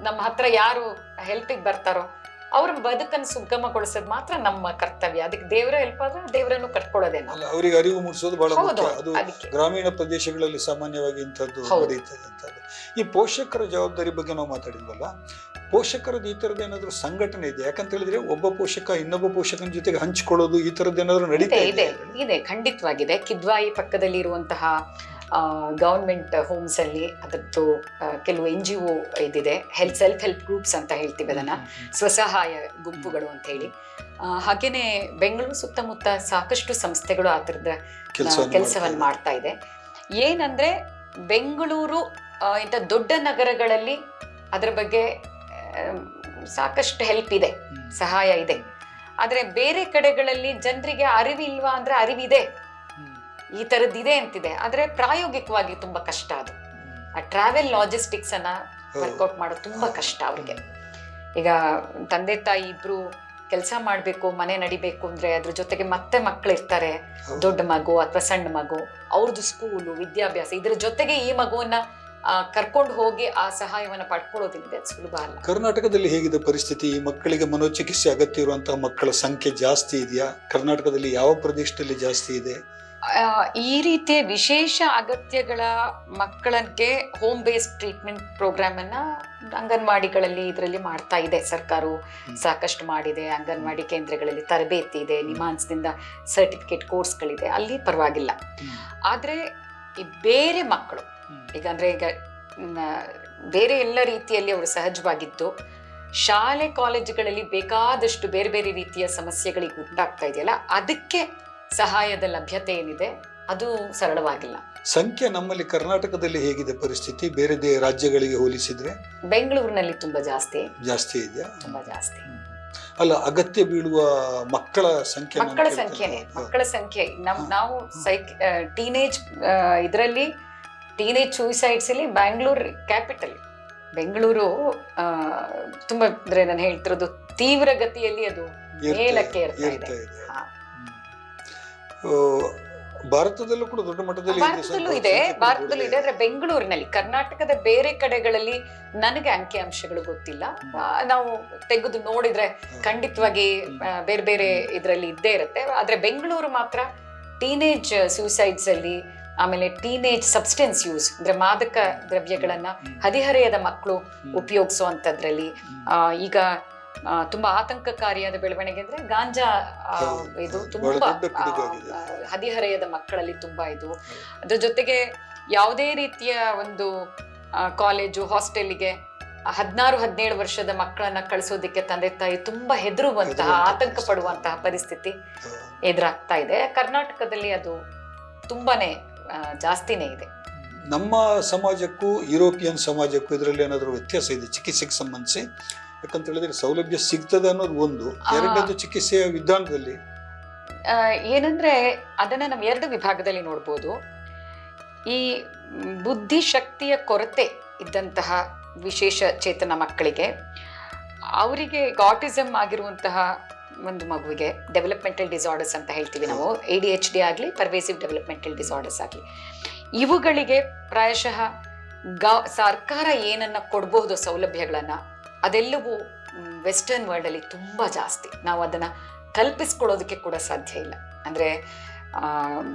ನಮ್ಮ ಹತ್ರ ಯಾರು ಹೆಲ್ಪಿಗೆ ಬರ್ತಾರೋ ಅವ್ರ ಬದುಕನ್ನು ಸುಗಮಗೊಳಿಸೋದು ಮಾತ್ರ ನಮ್ಮ ಕರ್ತವ್ಯ. ಅದಕ್ಕೆ ದೇವರ ಹೆಲ್ಪ್ ಆದ್ರೆ ದೇವರನ್ನು ಕಟ್ಕೊಳ್ಳೋದೇ ನಾವು. ಅವರಿಗೆ ಅರಿವು ಮೂಡಿಸೋದು ಬಹಳ ಮುಖ್ಯ. ಅದು ಗ್ರಾಮೀಣ ಪ್ರದೇಶಗಳಲ್ಲಿ ಸಾಮಾನ್ಯವಾಗಿ ಇಂಥದ್ದು. ನಡೀತದೆ ಈ ಪೋಷಕರ ಜವಾಬ್ದಾರಿ ಬಗ್ಗೆ ನಾವು ಮಾತಾಡಿದ್ವಲ್ಲ ಪೋಷಕರದ್ದು ಈ ಥರದ್ದು ಏನಾದರೂ ಸಂಘಟನೆ ಇದೆ? ಯಾಕಂತ ಹೇಳಿದ್ರೆ ಒಬ್ಬ ಪೋಷಕ ಇನ್ನೊಬ್ಬ ಪೋಷಕನ ಜೊತೆಗೆ ಹಂಚಿಕೊಳ್ಳೋದು ಈ ಥರದ್ದು ಏನಾದರೂ ನಡೀತಾ ಇದೆ ಇದೆ ಖಂಡಿತವಾಗಿದೆ. ಕಿದ್ವಾಯಿ ಪಕ್ಕದಲ್ಲಿ ಇರುವಂತಹ ಗವರ್ಮೆಂಟ್ ಹೋಮ್ಸ್ ಅಲ್ಲಿ ಅದರದ್ದು ಕೆಲವು ಎನ್ ಜಿ ಒ ಇದಿದೆ ಹೆಲ್ತ್ ಸೆಲ್ಫ್ ಹೆಲ್ಪ್ ಗ್ರೂಪ್ಸ್ ಅಂತ ಹೇಳ್ತೀವಿ ಅದನ್ನ ಸ್ವಸಹಾಯ ಗುಂಪುಗಳು ಅಂತ ಹೇಳಿ. ಹಾಗೇನೇ ಹಾಗೇನೆ ಬೆಂಗಳೂರು ಸುತ್ತಮುತ್ತ ಸಾಕಷ್ಟು ಸಂಸ್ಥೆಗಳು ಆ ಥರದ ಕೆಲಸವನ್ನು ಮಾಡ್ತಾ ಇದೆ. ಏನಂದ್ರೆ ಬೆಂಗಳೂರು ಇಂಥ ದೊಡ್ಡ ನಗರಗಳಲ್ಲಿ ಅದರ ಬಗ್ಗೆ ಸಾಕಷ್ಟು ಹೆಲ್ಪ್ ಇದೆ ಸಹಾಯ ಇದೆ. ಆದ್ರೆ ಬೇರೆ ಕಡೆಗಳಲ್ಲಿ ಜನರಿಗೆ ಅರಿವಿಲ್ವಾ ಅಂದ್ರೆ ಅರಿವಿದೆ. ಈ ತರದ್ದಿದೆ ಅಂತಿದೆ. ಆದರೆ ಪ್ರಾಯೋಗಿಕವಾಗಿ ತುಂಬಾ ಕಷ್ಟ ಅದು. ಆ ಟ್ರಾವೆಲ್ ಲಾಜಿಸ್ಟಿಕ್ಸ್ ಅನ್ನ ವರ್ಕೌಟ್ ಮಾಡೋದು ತುಂಬಾ ಕಷ್ಟ ಅವ್ರಿಗೆ. ಈಗ ತಂದೆ ತಾಯಿ ಇಬ್ಬರು ಕೆಲಸ ಮಾಡಬೇಕು ಮನೆ ನಡಿಬೇಕು ಅಂದ್ರೆ ಅದ್ರ ಜೊತೆಗೆ ಮತ್ತೆ ಮಕ್ಕಳು ಇರ್ತಾರೆ. ದೊಡ್ಡ ಮಗು ಅಥವಾ ಸಣ್ಣ ಮಗು ಅವ್ರದ್ದು ಸ್ಕೂಲು ವಿದ್ಯಾಭ್ಯಾಸ ಇದ್ರ ಜೊತೆಗೆ ಈ ಮಗುವನ್ನ ಕರ್ಕೊಂಡು ಹೋಗಿ ಆ ಸಹಾಯವನ್ನು ಪಡ್ಕೊಳ್ಳೋದಿದೆ ಸುಲಭ ಅಲ್ಲ. ಕರ್ನಾಟಕದಲ್ಲಿ ಹೇಗಿದೆ ಪರಿಸ್ಥಿತಿ? ಈ ಮಕ್ಕಳಿಗೆ ಮನೋಚಿಕಿತ್ಸೆ ಅಗತ್ಯ ಇರುವಂತಹ ಮಕ್ಕಳ ಸಂಖ್ಯೆ ಜಾಸ್ತಿ ಇದೆಯಾ? ಕರ್ನಾಟಕದಲ್ಲಿ ಯಾವ ಪ್ರದೇಶದಲ್ಲಿ ಜಾಸ್ತಿ ಇದೆ? ಈ ರೀತಿಯ ವಿಶೇಷ ಅಗತ್ಯಗಳ ಮಕ್ಕಳಿಗೆ ಹೋಮ್ ಬೇಸ್ಡ್ ಟ್ರೀಟ್ಮೆಂಟ್ ಪ್ರೋಗ್ರಾಮ್ ಅನ್ನ ಅಂಗನವಾಡಿಗಳಲ್ಲಿ ಇದರಲ್ಲಿ ಮಾಡ್ತಾ ಇದೆ. ಸರ್ಕಾರವು ಸಾಕಷ್ಟು ಮಾಡಿದೆ. ಅಂಗನವಾಡಿ ಕೇಂದ್ರಗಳಲ್ಲಿ ತರಬೇತಿ ಇದೆ ನಿಮಾನ್ಸ್ದಿಂದ ಸರ್ಟಿಫಿಕೇಟ್ ಕೋರ್ಸ್ಗಳಿದೆ ಅಲ್ಲಿ ಪರವಾಗಿಲ್ಲ. ಆದರೆ ಈ ಬೇರೆ ಮಕ್ಕಳು ಈಗ ಅಂದ್ರೆ ಈಗ ಬೇರೆ ಎಲ್ಲ ರೀತಿಯಲ್ಲಿ ಅವರು ಸಹಜವಾಗಿದ್ದು ಶಾಲೆ ಕಾಲೇಜುಗಳಲ್ಲಿ ಬೇಕಾದಷ್ಟು ಬೇರೆ ಬೇರೆ ರೀತಿಯ ಸಮಸ್ಯೆಗಳಿಗೆ ಉಂಟಾಗ್ತಾ ಇದೆಯಲ್ಲ ಅದಕ್ಕೆ ಸಹಾಯದ ಲಭ್ಯತೆ ಏನಿದೆ ಅದು ಸರಳವಾಗಿಲ್ಲ. ಸಂಖ್ಯೆ ನಮ್ಮಲ್ಲಿ ಕರ್ನಾಟಕದಲ್ಲಿ ಹೇಗಿದೆ ಪರಿಸ್ಥಿತಿ? ಬೇರೆ ದೇ ರಾಜ್ಯಗಳಿಗೆ ಹೋಲಿಸಿದ್ರೆ? ಬೆಂಗಳೂರಿನಲ್ಲಿ ತುಂಬಾ ಜಾಸ್ತಿ. ಜಾಸ್ತಿ ಇದೆ ತುಂಬಾ ಜಾಸ್ತಿ. ಅಲ್ಲ ಅಗತ್ಯ ಬೀಳುವ ಮಕ್ಕಳ ಸಂಖ್ಯೆ ಮಕ್ಕಳ ಸಂಖ್ಯೆ ಸಂಖ್ಯೆನೆ ಮಕ್ಕಳ ಸಂಖ್ಯೆ. ನಮ್ ನಾವು ಸೈಕ್ ಟೀನೇಜ್ ಇದರಲ್ಲಿ ಟೀನೇಜ್ ಸೂಸೈಡ್ಸ್ ಅಲ್ಲಿ ಬ್ಯಾಂಗ್ಳೂರ್ ಕ್ಯಾಪಿಟಲ್. ಬೆಂಗಳೂರು ತುಂಬಾ ಅಂದ್ರೆ ನಾನು ಹೇಳ್ತಿರೋದು ತೀವ್ರ ಗತಿಯಲ್ಲಿ ಅದು ಮೇಲಕ್ಕೆ ಇರ್ತಾ ಇದೆ. ಭಾರತದಲ್ಲೂ ಕೂಡ ದೊಡ್ಡ ಮಟ್ಟದಲ್ಲಿ ಇದೆ ಭಾರತದಲ್ಲೂ ಇದೆ. ಭಾರತದಲ್ಲೂ ಇದೆ. ಆದ್ರೆ ಬೆಂಗಳೂರಿನಲ್ಲಿ ಕರ್ನಾಟಕದ ಬೇರೆ ಕಡೆಗಳಲ್ಲಿ ನನಗೆ ಅಂಕಿ ಅಂಶಗಳು ಗೊತ್ತಿಲ್ಲ ನಾವು ತೆಗೆದು ನೋಡಿದ್ರೆ ಖಂಡಿತವಾಗಿ ಬೇರೆ ಬೇರೆ ಇದರಲ್ಲಿ ಇದ್ದೇ ಇರುತ್ತೆ. ಆದ್ರೆ ಬೆಂಗಳೂರು ಮಾತ್ರ ಟೀನೇಜ್ ಸೂಸೈಡ್ಸ್ ಅಲ್ಲಿ ಆಮೇಲೆ ಟೀನೇಜ್ ಸಬ್ಸ್ಟೆನ್ಸ್ ಯೂಸ್ ಅಂದ್ರೆ ಮಾದಕ ದ್ರವ್ಯಗಳನ್ನ ಹದಿಹರೆಯದ ಮಕ್ಕಳು. ಉಪಯೋಗಿಸುವಂತದ್ರಲ್ಲಿ ಈಗ ತುಂಬಾ ಆತಂಕಕಾರಿಯಾದ ಬೆಳವಣಿಗೆ ಅಂದ್ರೆ ಗಾಂಜಾ ಇದು ತುಂಬಾ ಹದಿಹರೆಯದ ಮಕ್ಕಳಲ್ಲಿ ತುಂಬಾ ಇದು. ಅದ್ರ ಜೊತೆಗೆ ಯಾವುದೇ ರೀತಿಯ ಒಂದು ಕಾಲೇಜು ಹಾಸ್ಟೆಲ್ಗೆ ಹದಿನಾರು ಹದಿನೇಳು ವರ್ಷದ ಮಕ್ಕಳನ್ನ ಕಳಿಸೋದಕ್ಕೆ ತಂದೆ ತಾಯಿ ತುಂಬಾ ಹೆದರುವಂತಹ ಆತಂಕ. ಪಡುವಂತಹ ಪರಿಸ್ಥಿತಿ ಎದುರಾಗ್ತಾ ಇದೆ. ಕರ್ನಾಟಕದಲ್ಲಿ ಅದು ತುಂಬಾನೇ ಜಾಸ್ತಿನೇ ಇದೆ. ನಮ್ಮ ಸಮಾಜಕ್ಕೂ ಯುರೋಪಿಯನ್ ಸಮಾಜಕ್ಕೂ ಇದರಲ್ಲಿ ಏನಾದರೂ ವ್ಯತ್ಯಾಸ ಇದೆ? ಚಿಕಿತ್ಸೆಗೆ ಸಂಬಂಧಿಸಿ? ಯಾಕಂತ ಹೇಳಿದ್ರೆ ಸೌಲಭ್ಯ ಸಿಗ್ತದೆ ಅನ್ನೋದು ಒಂದು. ಎರಡನೇ ಎರಡನೇದು ಚಿಕಿತ್ಸೆಯ ವಿಧಾನದಲ್ಲಿ. ಏನಂದ್ರೆ ಅದನ್ನ ನಾವು ಎರಡು ವಿಭಾಗದಲ್ಲಿ ನೋಡ್ಬೋದು. ಈ ಬುದ್ಧಿಶಕ್ತಿಯ ಕೊರತೆ ಇದ್ದಂತಹ ವಿಶೇಷ ಚೇತನ ಮಕ್ಕಳಿಗೆ ಅವರಿಗೆ ಗಾಟಿಸಮ್ ಆಗಿರುವಂತಹ ಒಂದು ಮಗುವಿಗೆ ಡೆವಲಪ್ಮೆಂಟಲ್ ಡಿಸಾರ್ಡರ್ಸ್ ಅಂತ ಹೇಳ್ತೀವಿ ನಾವು. ಎ ಡಿ ಎಚ್ ಡಿ ಆಗಲಿ ಪರ್ವೇಸಿವ್ ಡೆವಲಪ್ಮೆಂಟಲ್ ಡಿಸಾರ್ಡರ್ಸ್ ಆಗಲಿ. ಇವುಗಳಿಗೆ ಪ್ರಾಯಶಃ ಗಾ ಸರ್ಕಾರ ಏನನ್ನ ಕೊಡಬಹುದು ಸೌಲಭ್ಯಗಳನ್ನ ಅದೆಲ್ಲವೂ ವೆಸ್ಟರ್ನ್ ವರ್ಲ್ಡ್ ಅಲ್ಲಿ ತುಂಬಾ ಜಾಸ್ತಿ. ನಾವು ಅದನ್ನ ಕಲ್ಪಿಸ್ಕೊಳ್ಳೋದಕ್ಕೆ ಕೂಡ ಸಾಧ್ಯ ಇಲ್ಲ. ಅಂದ್ರೆ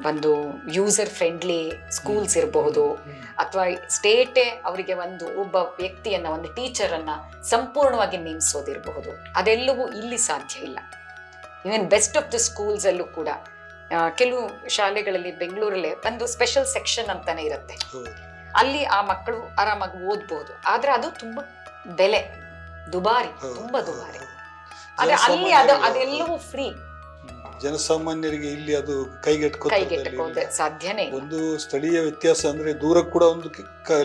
ಒಂದು ಯೂಸರ್ ಫ್ರೆಂಡ್ಲಿ ಸ್ಕೂಲ್ಸ್ ಇರಬಹುದು ಅಥವಾ ಸ್ಟೇಟೇ ಅವರಿಗೆ ಒಂದು ಒಬ್ಬ ವ್ಯಕ್ತಿಯನ್ನ ಒಂದು ಟೀಚರ್ ಅನ್ನ ಸಂಪೂರ್ಣವಾಗಿ ನೇಮಿಸೋದಿರಬಹುದು ಅದೆಲ್ಲವೂ ಇಲ್ಲಿ ಸಾಧ್ಯ ಇಲ್ಲ. Even best of the schools ಅಲ್ಲೂ ಕೂಡ ಕೆಲವು ಶಾಲೆಗಳಲ್ಲಿ ಬೆಂಗಳೂರಲ್ಲೇ ಒಂದು ಸ್ಪೆಷಲ್ ಸೆಕ್ಷನ್ ಅಂತಾನೆ ಇರುತ್ತೆ. ಅಲ್ಲಿ ಆ ಮಕ್ಕಳು ಆರಾಮಾಗಿ ಓದ್ಬಹುದು ಆದ್ರೆ ಅದು ತುಂಬಾ ಬೆಲೆ. ದುಬಾರಿ ತುಂಬಾ ದುಬಾರಿ. ಆದ್ರೆ ಅಲ್ಲಿ ಅದು ಅದೆಲ್ಲವೂ ಫ್ರೀ ಜನಸಾಮಾನ್ಯರಿಗೆ ಇಲ್ಲಿ ಅದು ಕೈಗೆಟ್ಟಕೋದೆ ಸಾಧ್ಯನೇ ಒಂದು ಸ್ಥಳೀಯ ವ್ಯತ್ಯಾಸ ಅಂದ್ರೆ ದೂರ ಕೂಡ ಒಂದು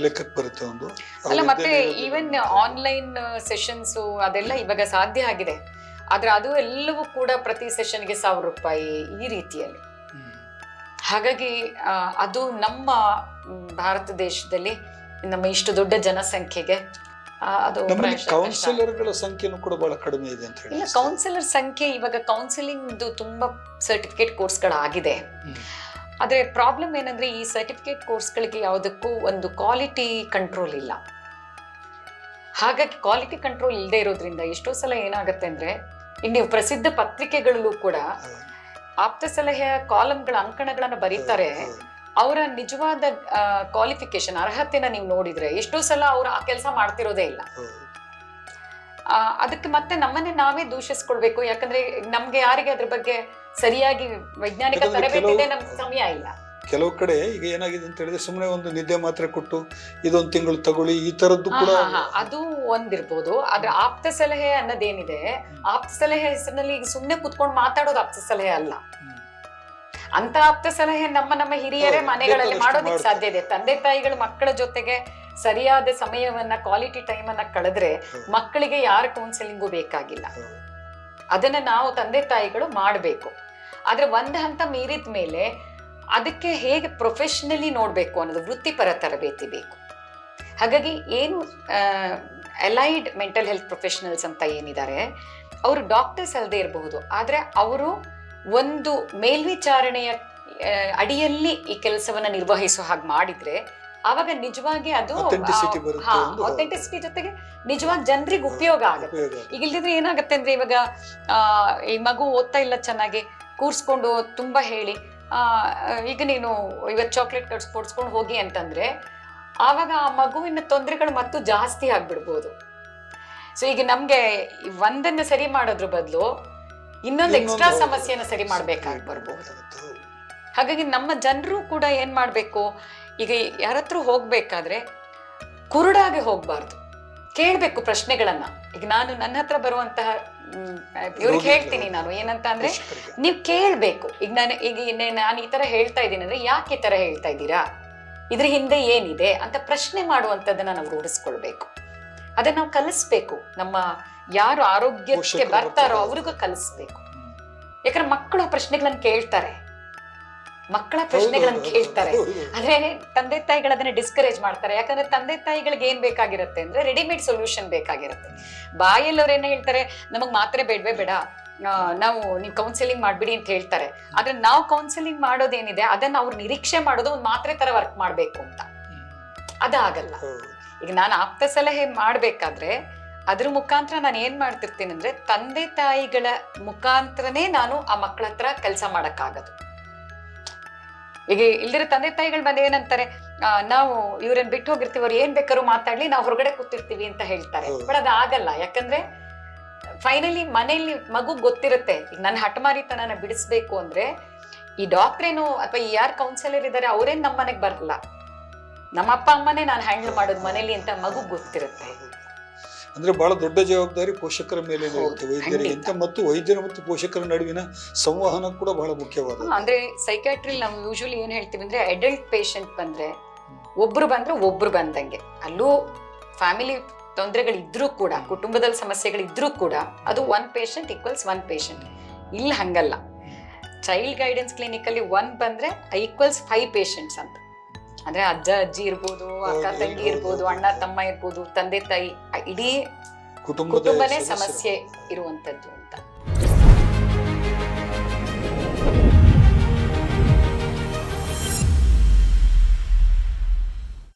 ಲೆಕ್ಕಕ್ಕೆ ಬರುತ್ತೆ ಒಂದು. ಅಲ್ಲ ಮತ್ತೆ ಈವನ್ ಆನ್ಲೈನ್ ಸೆಷನ್ಸ್ ಅದೆಲ್ಲ ಇವಾಗ ಸಾಧ್ಯ ಆಗಿದೆ. ಆದ್ರೆ ಅದು ಎಲ್ಲವೂ ಕೂಡ ಪ್ರತಿ ಸೆಷನ್ಗೆ ಸಾವಿರ ರೂಪಾಯಿ ಈ ರೀತಿಯಲ್ಲಿ. ಹಾಗಾಗಿ ಅದು ನಮ್ಮ ಭಾರತ ದೇಶದಲ್ಲಿ ನಮ್ಮ ಇಷ್ಟು ದೊಡ್ಡ ಜನಸಂಖ್ಯೆಗೆ ಕೌನ್ಸಿಲರ್ಗಳ ಸಂಖ್ಯೆನೂ ಕೂಡ ಬಹಳ ಕಡಿಮೆ ಇದೆ ಅಂತ ಹೇಳಿ ಇಲ್ಲ ಕೌನ್ಸಿಲರ್ ಸಂಖ್ಯೆ ಇವಾಗ ಕೌನ್ಸಿಲಿಂಗ್ ತುಂಬಾ ಸರ್ಟಿಫಿಕೇಟ್ ಕೋರ್ಸ್ಗಳಾಗಿದೆ ಆದರೆ ಆದ್ರೆ ಪ್ರಾಬ್ಲಮ್ ಏನಂದ್ರೆ ಈ ಸರ್ಟಿಫಿಕೇಟ್ ಕೋರ್ಸ್ಗಳಿಗೆ ಯಾವುದಕ್ಕೂ ಒಂದು ಕ್ವಾಲಿಟಿ ಕಂಟ್ರೋಲ್ ಇಲ್ಲ. ಹಾಗಾಗಿ ಕ್ವಾಲಿಟಿ ಕಂಟ್ರೋಲ್ ಇಲ್ಲದೆ ಇರೋದ್ರಿಂದ ಎಷ್ಟೋ ಸಲ ಏನಾಗುತ್ತೆ ಅಂದ್ರೆ ಈಗ ನೀವು ಪ್ರಸಿದ್ಧ ಪತ್ರಿಕೆಗಳಲ್ಲೂ ಕೂಡ ಆಪ್ತ ಸಲಹೆಯ ಕಾಲಂಗಳ ಅಂಕಣಗಳನ್ನು ಬರೀತಾರೆ. ಅವರ ನಿಜವಾದ ಕ್ವಾಲಿಫಿಕೇಶನ್ ಅರ್ಹತೆನ ನೀವು ನೋಡಿದ್ರೆ ಎಷ್ಟೋ ಸಲ ಅವರು ಆ ಕೆಲಸ ಮಾಡ್ತಿರೋದೇ ಇಲ್ಲ. ಅದಕ್ಕೆ ಮತ್ತೆ ನಮ್ಮನ್ನೇ ನಾವೇ ದೂಷಿಸ್ಕೊಳ್ಬೇಕು ಯಾಕಂದ್ರೆ ನಮ್ಗೆ ಯಾರಿಗೆ ಅದ್ರ ಬಗ್ಗೆ ಸರಿಯಾಗಿ ವೈಜ್ಞಾನಿಕ ತರಬೇತಿ ನಮ್ಗೆ ಸಮಯ ಇಲ್ಲ. ಕೆಲವು ಕಡೆ ಈಗ ಏನಾಗಿದೆ ಅಂತ ಹೇಳಿದ್ರೆ ಸುಮ್ಮನೆ ಒಂದು ನಿದ್ದೆ ಮಾತ್ರೆ ಕೊಟ್ಟು ಇದೊಂದು ತಿಂಗಳು ತಗೊಳ್ಳಿ ಈ ತರದ್ದು ಕೂಡ ಅದು ಒಂದಿರ್ಬೋದು. ಆದ್ರೆ ಆಪ್ತ ಸಲಹೆ ಅನ್ನೋದೇನಿದೆ ಆಪ್ತ ಸಲಹೆ ಹೆಸರಿನಲ್ಲಿ ಈಗ ಸುಮ್ಮನೆ ಕುತ್ಕೊಂಡು ಮಾತಾಡೋದು ಆಪ್ತ ಸಲಹೆ ಅಲ್ಲ. ಅಂತ ಆಪ್ತ ಸಲಹೆ ನಮ್ಮ ನಮ್ಮ ಹಿರಿಯರೇ ಮನೆಗಳಲ್ಲಿ ಮಾಡೋದಕ್ಕೆ ಸಾಧ್ಯ ಇದೆ. ತಂದೆ ತಾಯಿಗಳು ಮಕ್ಕಳ ಜೊತೆಗೆ ಸರಿಯಾದ ಸಮಯವನ್ನ ಕ್ವಾಲಿಟಿ ಟೈಮ್ ಅನ್ನ ಕಳೆದ್ರೆ ಮಕ್ಕಳಿಗೆ ಯಾರ ಕೌನ್ಸಿಲಿಂಗು ಬೇಕಾಗಿಲ್ಲ. ಅದನ್ನ ನಾವು ತಂದೆ ತಾಯಿಗಳು ಮಾಡಬೇಕು. ಆದ್ರೆ ಒಂದ್ ಹಂತ ಮೀರಿದ ಮೇಲೆ ಅದಕ್ಕೆ ಹೇಗೆ ಪ್ರೊಫೆಷ್ನಲಿ ನೋಡ್ಬೇಕು ಅನ್ನೋದು ವೃತ್ತಿಪರ ತರಬೇತಿ ಬೇಕು. ಹಾಗಾಗಿ ಏನು ಅಲೈಡ್ ಮೆಂಟಲ್ ಹೆಲ್ತ್ ಪ್ರೊಫೆಷನಲ್ಸ್ ಅಂತ ಏನಿದ್ದಾರೆ ಅವರು ಡಾಕ್ಟರ್ಸ್ ಅಲ್ಲದೆ ಇರಬಹುದು. ಆದ್ರೆ ಅವರು ಒಂದು ಮೇಲ್ವಿಚಾರಣೆಯ ಅಡಿಯಲ್ಲಿ ಈ ಕೆಲಸವನ್ನ ನಿರ್ವಹಿಸೋ ಹಾಗೆ ಮಾಡಿದ್ರೆ ಆವಾಗ ನಿಜವಾಗಿ ಅದು. ಅಥೆಂಟಿಸಿಟಿ ಜೊತೆಗೆ ನಿಜವಾಗಿ ಜನರಿಗೆ ಉಪಯೋಗ ಆಗುತ್ತೆ. ಈಗ ಇಲ್ದಿದ್ರೆ ಏನಾಗುತ್ತೆ ಅಂದ್ರೆ ಇವಾಗ ಈ ಮಗು ಓದ್ತಾ ಇಲ್ಲ ಚೆನ್ನಾಗಿ ಕೂರ್ಸ್ಕೊಂಡು ತುಂಬಾ ಹೇಳಿ ಆ, ಈಗ ನೀನು ಇವತ್ತು ಚಾಕ್ಲೇಟ್ ಕಟ್ಸ್ ಕೊಡ್ಸ್ಕೊಂಡು ಹೋಗಿ ಅಂತಂದ್ರೆ ಆವಾಗ ಆ ಮಗುವಿನ ತೊಂದರೆಗಳು ಮತ್ತು ಜಾಸ್ತಿ ಆಗ್ಬಿಡ್ಬೋದು ಸೊ ಈಗ ನಮ್ಗೆ ಒಂದನ್ನ ಸರಿ ಮಾಡೋದ್ರ ಬದಲು ಇನ್ನೊಂದು ಎಕ್ಸ್ಟ್ರಾ ಸಮಸ್ಯೆನ ಸರಿ ಮಾಡ್ಬೇಕಾಗಿ ಬರಬಹುದು. ಹಾಗಾಗಿ ನಮ್ಮ ಜನರು ಕೂಡ ಏನ್ ಮಾಡ್ಬೇಕು? ಈಗ ಯಾರತ್ರ ಹೋಗ್ಬೇಕಾದ್ರೆ ಕುರುಡಾಗಿ ಹೋಗ್ಬಾರ್ದು. ಕೇಳ್ಬೇಕು ಪ್ರಶ್ನೆಗಳನ್ನ. ಈಗ ನಾನು ನನ್ನ ಹತ್ರ ಬರುವಂತಹ ಇವ್ರಿಗೆ ಹೇಳ್ತೀನಿ ನಾನು. ಏನಂತ ಅಂದ್ರೆ. ನೀವು ಕೇಳ್ಬೇಕು. ಈಗ ನಾನು ಈಗ ನಾನು ಈ ತರ ಹೇಳ್ತಾ ಇದ್ದೀನಿ ಅಂದ್ರೆ ಯಾಕೆ ಈ ತರ ಹೇಳ್ತಾ ಇದ್ದೀರಾ? ಇದ್ರ ಹಿಂದೆ ಏನಿದೆ ಅಂತ ಪ್ರಶ್ನೆ ಮಾಡುವಂಥದ್ದನ್ನ ನಾವು ರೂಢಿಸ್ಕೊಳ್ಬೇಕು. ಅದನ್ನ ನಾವು ಕಲಿಸ್ಬೇಕು. ನಮ್ಮ ಯಾರು ಆರೋಗ್ಯಕ್ಕೆ ಬರ್ತಾರೋ. ಅವ್ರಿಗೂ ಕಲಿಸ್ಬೇಕು. ಯಾಕಂದ್ರೆ ಮಕ್ಕಳು ಪ್ರಶ್ನೆಗಳನ್ನು ಕೇಳ್ತಾರೆ. ಮಕ್ಕಳ ಪ್ರಶ್ನೆಗಳನ್ನ ಕೇಳ್ತಾರೆ. ಅಂದ್ರೆ ತಂದೆ ತಾಯಿಗಳು ಅದನ್ನ ಡಿಸ್ಕರೇಜ್ ಮಾಡ್ತಾರೆ. ಯಾಕಂದ್ರೆ ತಂದೆ ತಾಯಿಗಳಿಗೆ ಏನ್ ಬೇಕಾಗಿರುತ್ತೆ ಅಂದ್ರೆ ರೆಡಿಮೇಡ್ ಸೊಲ್ಯೂಷನ್ ಬೇಕಾಗಿರುತ್ತೆ. ಬಾಯಲ್ಲಿ ಅವ್ರು ಏನ್ ಹೇಳ್ತಾರೆ? ನಮಗ್ ಮಾತ್ರೆ ಬೇಡವೇ ಬೇಡ. ನಾವು ನೀವು ಕೌನ್ಸಿಲಿಂಗ್ ಮಾಡ್ಬಿಡಿ ಅಂತ ಹೇಳ್ತಾರೆ. ಆದ್ರೆ ನಾವು ಕೌನ್ಸಿಲಿಂಗ್ ಮಾಡೋದೇನಿದೆ ಅದನ್ನ ಅವ್ರು ನಿರೀಕ್ಷೆ ಮಾಡೋದು ಒಂದು ಮಾತ್ರೆ ತರ ವರ್ಕ್ ಮಾಡ್ಬೇಕು ಅಂತ. ಅದಾಗಲ್ಲ. ಈಗ ನಾನು ಆಪ್ತ ಸಲಹೆ ಮಾಡ್ಬೇಕಾದ್ರೆ ಅದ್ರ ಮುಖಾಂತರ ನಾನು ಏನ್ ಮಾಡ್ತಿರ್ತೀನಿ ಅಂದ್ರೆ ತಂದೆ ತಾಯಿಗಳ ಮುಖಾಂತರನೇ ನಾನು ಆ ಮಕ್ಕಳ ಹತ್ರ ಕೆಲಸ ಮಾಡಕ್ಕಾಗದು. ಈಗ ಇಲ್ದಿರೋ ತಂದೆ ತಾಯಿಗಳ ಬಂದು ಏನಂತಾರೆ ನಾವು ಇವ್ರನ್ನ ಬಿಟ್ಟು ಹೋಗಿರ್ತೀವಿ ಅವ್ರು ಏನ್ ಬೇಕಾದ್ರೂ ಮಾತಾಡ್ಲಿ ನಾವು ಹೊರಗಡೆ ಕೂತಿರ್ತೀವಿ ಅಂತ ಹೇಳ್ತಾರೆ. ಬಟ್ ಅದು ಆಗಲ್ಲ. ಯಾಕಂದ್ರೆ ಫೈನಲಿ ಮನೆಯಲ್ಲಿ ಮಗು ಗೊತ್ತಿರುತ್ತೆ. ಈಗ ನನ್ನ ಹಠಮಾರಿತನನ ಬಿಡಿಸ್ಬೇಕು ಅಂದ್ರೆ ಈ ಡಾಕ್ಟ್ರೇನು ಅಥವಾ ಈ ಯಾರು ಕೌನ್ಸಿಲರ್ ಇದ್ದಾರೆ ಅವ್ರೇನ್ ನಮ್ಮ ಮನೆಗೆ ಬರಲ್ಲ. ನಮ್ಮ ಅಪ್ಪ ಅಮ್ಮನೇ ನಾನು ಹ್ಯಾಂಡಲ್ ಮಾಡೋದು ಮನೇಲಿ ಅಂತ ಮಗು ಗೊತ್ತಿರುತ್ತೆ. ಅಂದ್ರೆ ಬಹಳ ದೊಡ್ಡ ಜವಾಬ್ದಾರಿ ಪೋಷಕರ ಮೇಲೆ ಇರುತ್ತೆ ವೈದ್ಯರಿಗಿಂತ ಮತ್ತು ವೈದ್ಯರ ಮತ್ತು ಪೋಷಕರ ನಡುವಿನ ಸಂವಹನ ಕೂಡ ಬಹಳ ಮುಖ್ಯವಾದ ಅಂದ್ರೆ ಸೈಕ್ಯಾಟ್ರಿ ನಾವು ಯೂಶಲಿ ಏನ್ ಹೇಳ್ತೀವಿ ಅಂದ್ರೆ ಅಡಲ್ಟ್ ಪೇಷಂಟ್ ಬಂದ್ರೆ ಒಬ್ರು ಬಂದ್ರೆ ಒಬ್ರು ಬಂದಂಗೆ. ಅಲ್ಲೂ ಫ್ಯಾಮಿಲಿ ತೊಂದರೆಗಳಿದ್ರೂ ಕೂಡ ಕುಟುಂಬದಲ್ಲಿ ಸಮಸ್ಯೆಗಳಿದ್ರೂ ಕೂಡ ಅದು one patient equals one patient ಇಲ್ಲಿ ಹಂಗಲ್ಲ. ಚೈಲ್ಡ್ ಗೈಡೆನ್ಸ್ ಕ್ಲಿನಿಕ್ ಅಲ್ಲಿ ಒನ್ ಬಂದ್ರೆ ಈಕ್ವಲ್ಸ್ ಫೈವ್ ಪೇಷಂಟ್ಸ್ ಅಂತ. ಅಂದ್ರೆ ಅಜ್ಜ ಅಜ್ಜಿ ಇರ್ಬೋದು ಅಕ್ಕ ತಂಗಿ ಇರ್ಬೋದು ಅಣ್ಣ ತಮ್ಮ ಇರ್ಬೋದು ತಂದೆ ತಾಯಿ ಇಡೀ ಕುಟುಂಬನೇ ಸಮಸ್ಯೆ ಇರುವಂತದ್ದು ಅಂತ.